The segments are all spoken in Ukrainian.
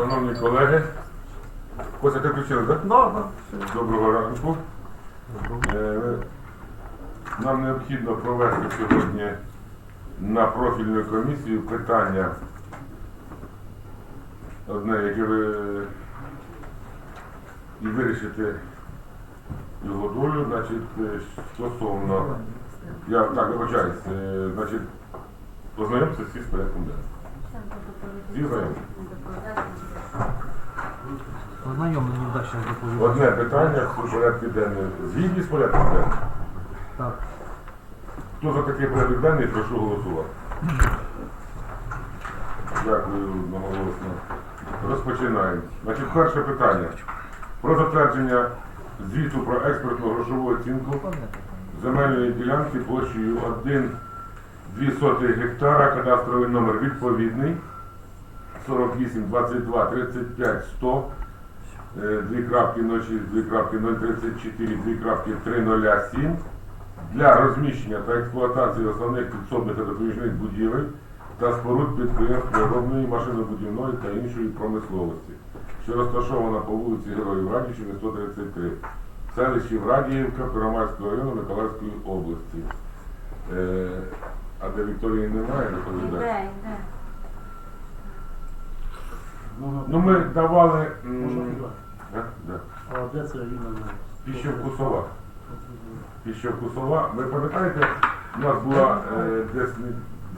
Шановні колеги, Костя, ти включили, так? Да, да. Доброго ранку. Е, Нам необхідно провести сьогодні на профільну комісію питання одне, яке ви і вирішити його долю, значить, е, стосовно, я так вибачаюсь, е, значить, познайомся всі з порядком денним. Знайомі? Ознайомлені вдачі доповідати. Одне питання з порядку денного. Згідні з порядком денним. Так. Хто за такий порядок денний, прошу голосувати. Дякую наголосно. Розпочинаємо. Значить, перше питання. Про затвердження звіту про експертну грошову оцінку земельної ділянки площею 1,2 гектара, кадастровий номер відповідний 48 22 35 100 е, 2.06, 2.034, 2.307 для розміщення та експлуатації основних підсобних та допоміжних будівель та споруд підприємств виробної, машинобудівної та іншої промисловості, що розташована по вулиці Героїв Радічини, 133, в селищі Врадіївка Первомайського району Миколаївської області. Е, а де Вікторії немає, доповідає. Ну ми давали. м, Можна підвати. да, да. А де це іменно? Піщевкусова. Піщевкусова. Ви пам'ятаєте, у нас була е, десь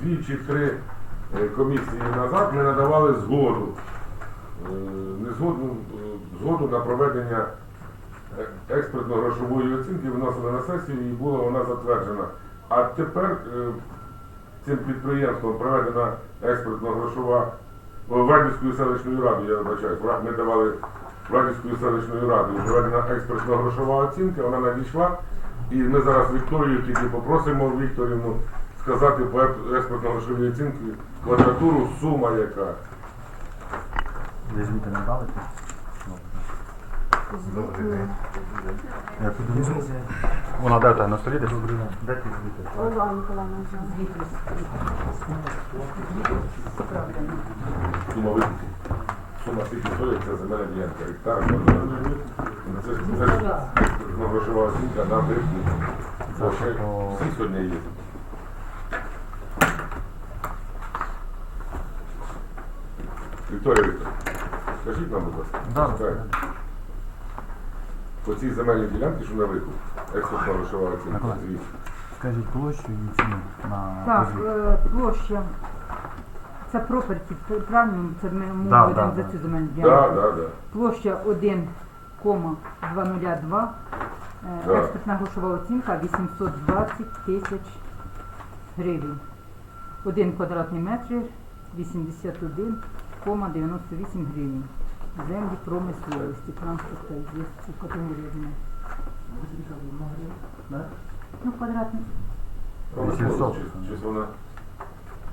дві чи три е, комісії назад, ми надавали згоду. Е, не згоду, е, згоду на проведення е, експертно-грошової оцінки виносили на сесію і була вона затверджена. А тепер е, цим підприємством проведена експертно-грошова Врадівською селищною радою, я вибачаюсь, ми давали Врадівською селищною радою проведена експертно-грошова оцінка, вона надійшла. І ми зараз Вікторію тільки попросимо Вікторівну сказати по експертно-грошовій оцінці квадратуру, сума яка. Не дали? Я подивлюся. Вона де на столі десь? Де ти звідти? Ольга Миколаївна Сума викупу. Сума скільки стоїть, це земельна ділянка, гектар, квадратура. Це, це ж експертно-грошова оцінка на викуп. Бо ще всі сьогодні є. Вікторія Вікторівна, скажіть нам, будь ласка, Да. по цій земельній ділянці, що на викуп, експортна грошова оцінка, Миколай. Скажіть площу і ціну на Так, розвід. е, площа. Це проперті, правильно? Це ми Да, ведемо да, за да. цю земельну Да, ділянку. да, да. Площа 1,202. Е, Да. Експертна грошова оцінка 820 тисяч гривень. Один квадратний метр 81,98 гривень. Землі промисловості, транспорту, є цю категорію. Ну, квадратний. Вісімсот. Чи- Чи вона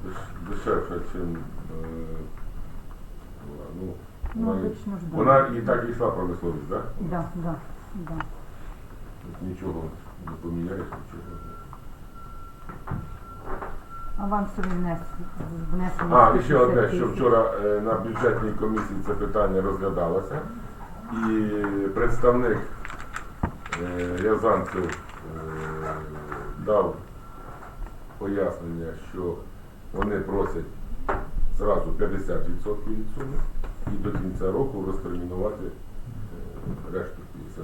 деш- дешевша, ніж ну, Ну, вона, обично ж, да. вона і так і йшла промисловість, так? Да, да, да. Тут Нічого не поміняєш, нічого. Авансовий внес, внесення. А, і ще 150 одне, що тисяч. вчора е, на бюджетній комісії це питання розглядалося. І представник е, Рязанцев е, дав пояснення, що вони просять зразу 50% від суми і до кінця року розтермінувати е, решту 50%.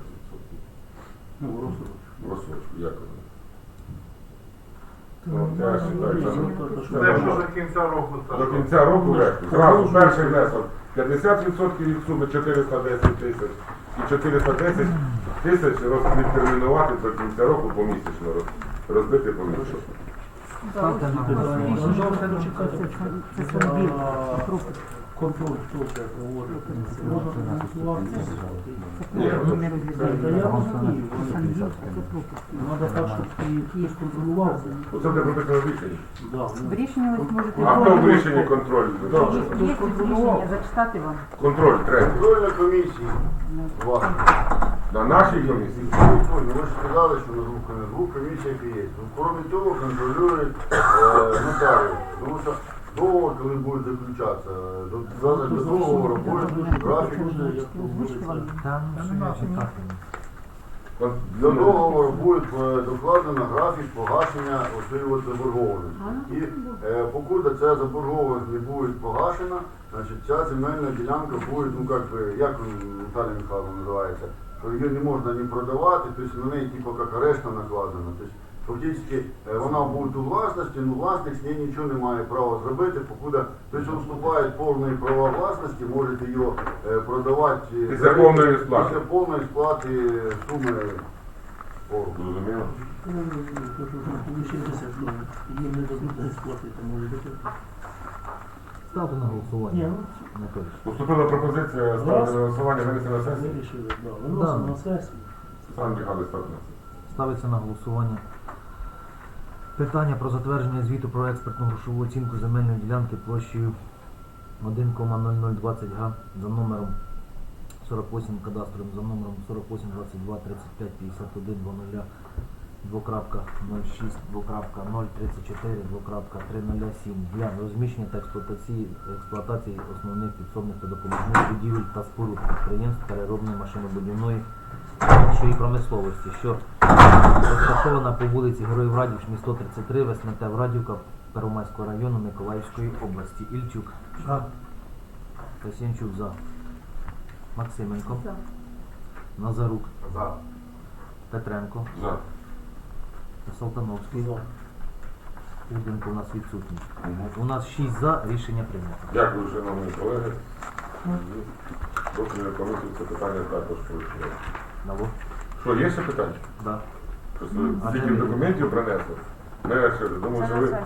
Ну. В розсрочку, як вони? Ну, ну, нормально. до кінця року. До кінця року решту. Зразу перший внесок 50% від суми 410 тисяч і 410 тисяч роз- відтермінувати до кінця року помісячно роз- розбити помісячно. Контроль хто це проводить? Можна фінансувати. Це ми я розумію. Фондів, це. Треба так, щоб контролював. Ви зможете А хто в рішенні контроль? Рішення зачитати вам. Контроль третій. Контрольна комісія. Вас. На нашій комісії. ми ви ж сказали, що на двох комісіях є. Кроме того, контролюють нотарію. нотаріус. Тому що договор, коли буде заключатися. До договору буде графік. До договору буде докладено графік погашення оцієї заборгованості. І е, покуда ця заборгованість не буде погашена, значить ця земельна ділянка буде, ну як би, як Наталія Михайловна називається, що її не можна ні продавати, тобто на неї типу як арешта накладена. Тобто, Фактично е, вона буде у власності, ну власник з неї нічого не має права зробити, покуди тобто вступають повні права власності, можете її е, продавати е, Після повної сплати. Після повної сплати суми. Зрозуміло? То, що вже 60 доларів. Їм не дадуть сплатити, може бути. Ставте на голосування. ну, Поступила пропозиція ставити на голосування винести на ми сесію. вирішили, да, виносимо на сесію. Сам Михайлович ставте на сесію. Ставиться на голосування. Питання про затвердження звіту про експертну грошову оцінку земельної ділянки площею 1,0020 га за номером 48 кадастровим за номером 48 22 35 51 00 2.06 2.034 2.307 для розміщення та експлуатації, експлуатації основних підсобних та допоміжних будівель та споруд підприємств переробної машинобудівної що і промисловості, що розташована по вулиці Героїв Радівш, місто 33, ВСМТ Врадівка, Первомайського району Миколаївської області. Ільчук. Касянчук за. Максименко. За. Назарук. За. Петренко. За. Салтановський. За. Уденко у нас відсутній. У нас 6 за, рішення прийнято. Дякую, шановні колеги. Профільної комісії це питання також пройшло. Наво? Що, є ще питання? Да. Просто А стільки де ви? документів принесли. Ну, я ще думаю, що ви...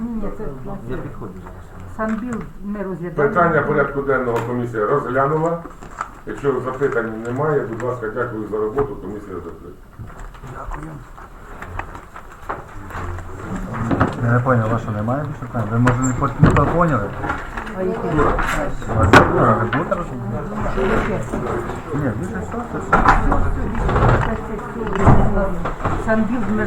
Ні, це Я підходжу зараз. Санбіл ми розглядаємо. Питання порядку денного комісія розглянула. Якщо запитань немає, будь ласка, дякую за роботу, комісія закрита. Я не понял, ваша немає більше питань? Ви може не по- не то поняли? А які? У вас закура, ви будете розуміти? Ні, більше все, це все. Санбіл ми